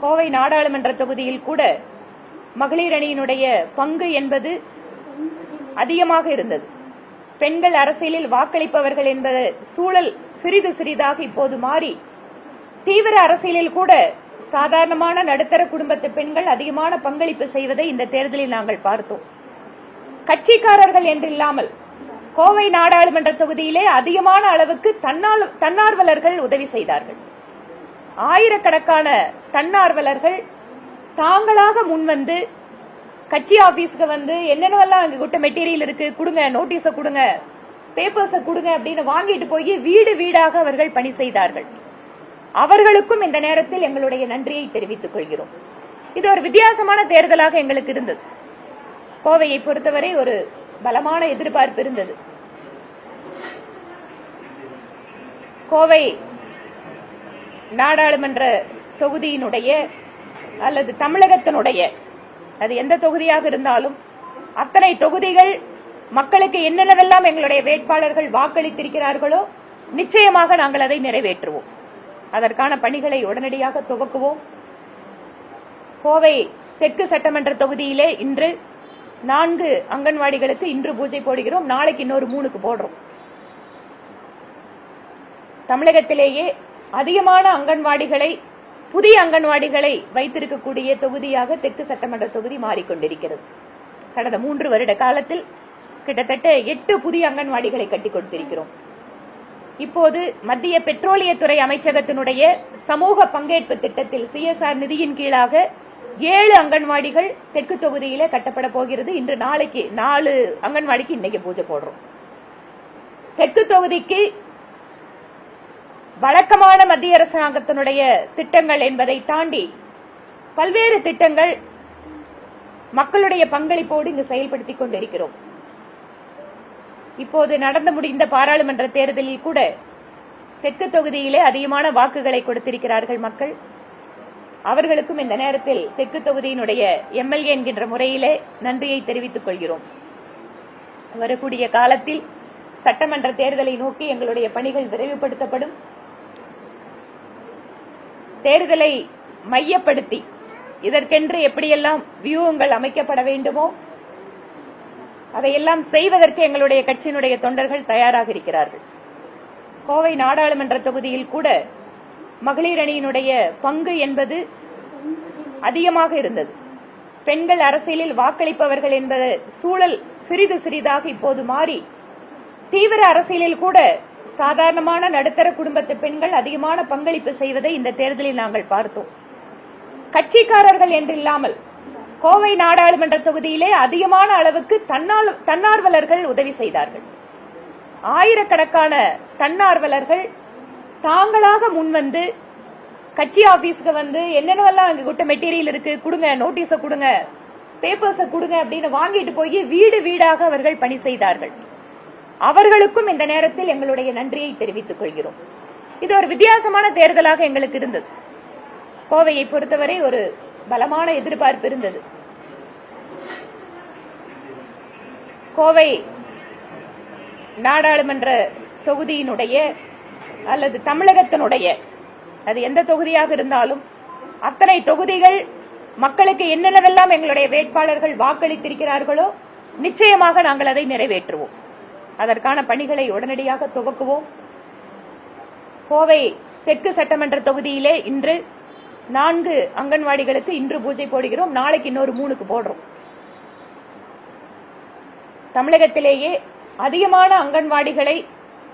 கோவை நாடாளுமன்ற தொகுதியில் கூட மகளிர் அணியினுடைய பங்கு என்பது அதிகமாக இருந்தது. பெண்கள் அரசியலில் வாக்களிப்பவர்கள் என்ற சூழல் சிறிது சிறிதாக இப்போது மாறி தீவிர அரசியலில் கூட சாதாரணமான நடுத்தர குடும்பத்து பெண்கள் அதிகமான பங்களிப்பு செய்வதை இந்த தேர்தலில் நாங்கள் பார்த்தோம். கட்சிக்காரர்கள் என்றில்லாமல் கோவை நாடாளுமன்ற தொகுதியிலே அதிகமான அளவுக்கு தன்னால்- தன்னார்வலர்கள் உதவி செய்தார்கள். ஆயிரக்கணக்கான தன்னார்வலர்கள் தாங்களாக முன்வந்து கட்சி ஆபீஸ்க்கு வந்து என்னென்னவெல்லாம் அங்க குட்ட மெட்டீரியல் இருக்கு கொடுங்க நோட்டீஸை கொடுங்க பேப்பர்ஸை கொடுங்க அப்படின்னு வாங்கிட்டு போய் வீடு வீடாக அவர்கள் பணி செய்தார்கள். அவர்களுக்கும் இந்த நேரத்தில் எங்களுடைய நன்றியை தெரிவித்துக் கொள்கிறோம். இது ஒரு வித்தியாசமான தேர்தலாக எங்களுக்கு இருந்தது. கோவையை பொறுத்தவரை ஒரு பலமான எதிர்பார்ப்பு இருந்தது. கோவை நாடாளுமன்ற தொகுதியினுடைய அல்லது தமிழகத்தினுடைய அது எந்த தொகுதியாக இருந்தாலும் அத்தனை தொகுதிகள் மக்களுக்கு என்னென்னவெல்லாம் எங்களுடைய வேட்பாளர்கள் வாக்களித்திருக்கிறார்களோ நிச்சயமாக நாங்கள் அதை நிறைவேற்றுவோம். அதற்கான பணிகளை உடனடியாக துவக்குவோம். கோவை தெற்கு சட்டமன்ற தொகுதியிலே இன்று நான்கு அங்கன்வாடிகளுக்கு இன்று பூஜை போடுகிறோம். நாளைக்கு இன்னொரு மூணுக்கு போடுறோம். தமிழகத்திலேயே அதிகமான அங்கன்வாடிகளை புதிய அங்கன்வாடிகளை வைத்திருக்கக்கூடிய தொகுதியாக தெற்கு சட்டமன்ற தொகுதி மாறிக்கொண்டிருக்கிறது. கடந்த மூன்று வருட காலத்தில் கிட்டத்தட்ட எட்டு புதிய அங்கன்வாடிகளை கட்டிக் கொடுத்திருக்கிறோம். இப்போது மத்திய பெட்ரோலியத்துறை அமைச்சகத்தினுடைய சமூக பங்கேற்பு திட்டத்தில் சிஎஸ்ஆர் நிதியின் கீழாக ஏழு அங்கன்வாடிகள் தெற்கு தொகுதியில கட்டப்பட போகிறது. இன்று நாளைக்கு நாலு அங்கன்வாடிக்கு இன்னைக்கு பூஜை போடுறோம். தெற்கு தொகுதிக்கு வழக்கமான மத்திய அரசாங்கத்தினுடைய திட்டங்கள் என்பதை தாண்டி பல்வேறு திட்டங்கள் மக்களுடைய பங்களிப்போடு இங்கு செயல்படுத்திக் கொண்டிருக்கிறோம். இப்போது நடந்து முடிந்த பாராளுமன்ற தேர்தலில் கூட தெற்கு தொகுதியிலே அதிகமான வாக்குகளை கொடுத்திருக்கிறார்கள் மக்கள். அவர்களுக்கும் இந்த நேரத்தில் தெற்கு தொகுதியினுடைய எம்எல்ஏ என்கின்ற முறையிலே நன்றியை தெரிவித்துக் கொள்கிறோம். வரக்கூடிய காலத்தில் சட்டமன்ற தேர்தலை நோக்கி எங்களுடைய பணிகள் விரைவுபடுத்தப்படும். தேர்தலை மையப்படுத்தி இதற்கென்று எப்படியெல்லாம் வியூகங்கள் அமைக்கப்பட வேண்டுமோ அதையெல்லாம் செய்வதற்கு எங்களுடைய கட்சியினுடைய தொண்டர்கள் தயாராக இருக்கிறார்கள். கோவை நாடாளுமன்ற தொகுதியில் கூட மகளிர் அணியினுடைய பங்கு என்பது அதிகமாக இருந்தது. பெண்கள் அரசியலில் வாக்களிப்பவர்கள் என்பது சூழல் சிறிது சிறிதாக இப்போது மாறி தீவிர அரசியலில் கூட சாதாரணமான நடுத்தர குடும்பத்து பெண்கள் அதிகமான பங்களிப்பு செய்வதை இந்த தேர்தலில் நாங்கள் பார்த்தோம். கட்சிக்காரர்கள் என்றில்லாமல் கோவை நாடாளுமன்ற தொகுதியிலே அதிகமான அளவுக்கு தன்னால்- தன்னார்வலர்கள் உதவி செய்தார்கள். ஆயிரக்கணக்கான தன்னார்வலர்கள் தாங்களாக முன்வந்து கட்சி ஆபீஸ்க்கு வந்து என்னென்னவெல்லாம் அங்க குட்ட மெட்டீரியல் இருக்கு கொடுங்க நோட்டீஸ கொடுங்க பேப்பர்ஸை கொடுங்க அப்படின்னு வாங்கிட்டு போய் வீடு வீடாக அவர்கள் பணி செய்தார்கள். அவர்களுக்கும் இந்த நேரத்தில் எங்களுடைய நன்றியை தெரிவித்துக் கொள்கிறோம். இது ஒரு வித்தியாசமான தேர்தலாக எங்களுக்கு இருந்தது. கோவையை பொறுத்தவரை ஒரு பலமான எதிர்பார்ப்பு இருந்தது. கோவை நாடாளுமன்ற தொகுதியினுடைய அல்லது தமிழகத்தினுடைய அது எந்த தொகுதியாக இருந்தாலும் அத்தனை தொகுதிகள் மக்களுக்கு என்னென்னவெல்லாம் எங்களுடைய வேட்பாளர்கள் வாக்களித்திருக்கிறார்களோ நிச்சயமாக நாங்கள் அதை நிறைவேற்றுவோம். அதற்கான பணிகளை உடனடியாக துவக்குவோம். கோவை தெற்கு சட்டமன்ற தொகுதியிலே இன்று நான்கு அங்கன்வாடிகளுக்கு இன்று பூஜை போடுகிறோம். நாளைக்கு இன்னொரு மூணுக்கு போடுறோம். தமிழகத்திலேயே அதிகமான அங்கன்வாடிகளை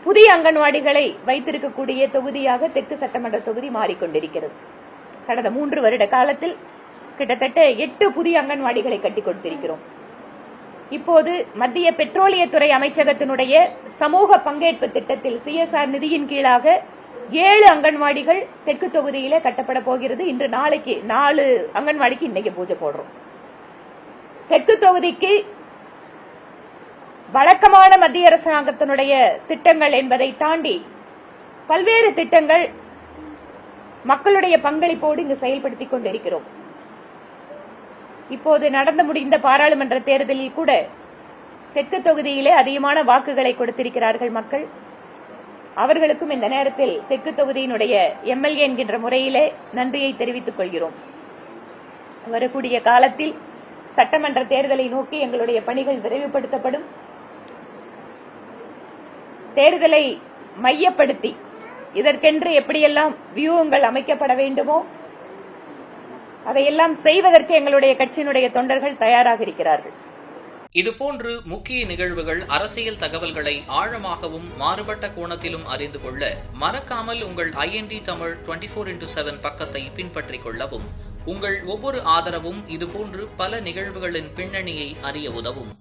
புதிய அங்கன்வாடிகளை வைத்திருக்கக்கூடிய தொகுதியாக தெற்கு சட்டமன்ற தொகுதி மாறிக்கொண்டிருக்கிறது. கடந்த மூன்று வருட காலத்தில் கிட்டத்தட்ட எட்டு புதிய அங்கன்வாடிகளை கட்டிக் கொடுத்திருக்கிறோம். இப்போது மத்திய பெட்ரோலியத்துறை அமைச்சகத்தினுடைய சமூக பங்கேற்பு திட்டத்தில் சிஎஸ்ஆர் நிதியின் கீழாக ஏழு அங்கன்வாடிகள் தெற்கு தொகுதியில கட்டப்பட போகிறது. இன்று நாளைக்கு நாலு அங்கன்வாடிக்கு இன்னைக்கு பூஜை போடுறோம். தெற்கு தொகுதிக்கு வழக்கமான மத்திய அரசாங்கத்தினுடைய திட்டங்கள் என்பதை தாண்டி பல்வேறு திட்டங்கள் மக்களுடைய பங்களிப்போடு இங்கு செயல்படுத்திக் கொண்டிருக்கிறோம். இப்போது நடந்து முடிந்த பாராளுமன்ற தேர்தலில் கூட தெற்கு தொகுதியிலே அதிகமான வாக்குகளை கொடுத்திருக்கிறார்கள் மக்கள். அவர்களுக்கும் இந்த நேரத்தில் தெற்கு தொகுதியினுடைய எம்எல்ஏ என்கின்ற முறையிலே நன்றியை தெரிவித்துக் கொள்கிறோம். வரக்கூடிய காலத்தில் சட்டமன்ற தேர்தலை நோக்கி எங்களுடைய பணிகள் விரைவுபடுத்தப்படும். தேர்தலை மையப்படுத்தி இதற்கென்று எப்படியெல்லாம் வியூகங்கள் அமைக்கப்பட வேண்டுமோ அதையெல்லாம் செய்வதற்கு எங்களுடைய கட்சியினுடைய தொண்டர்கள் தயாராக இருக்கிறார்கள் இதுபோன்று முக்கிய நிகழ்வுகள் அரசியல் தகவல்களை ஆழமாகவும் மாறுபட்ட கோணத்திலும் அறிந்து கொள்ள மறக்காமல் உங்கள் IND Tamil twenty four into seven பக்கத்தை பின்பற்றிக் கொள்ளவும் உங்கள் ஒவ்வொரு ஆதரவும் இதுபோன்று பல நிகழ்வுகளின் பின்னணியை அறிய உதவும்.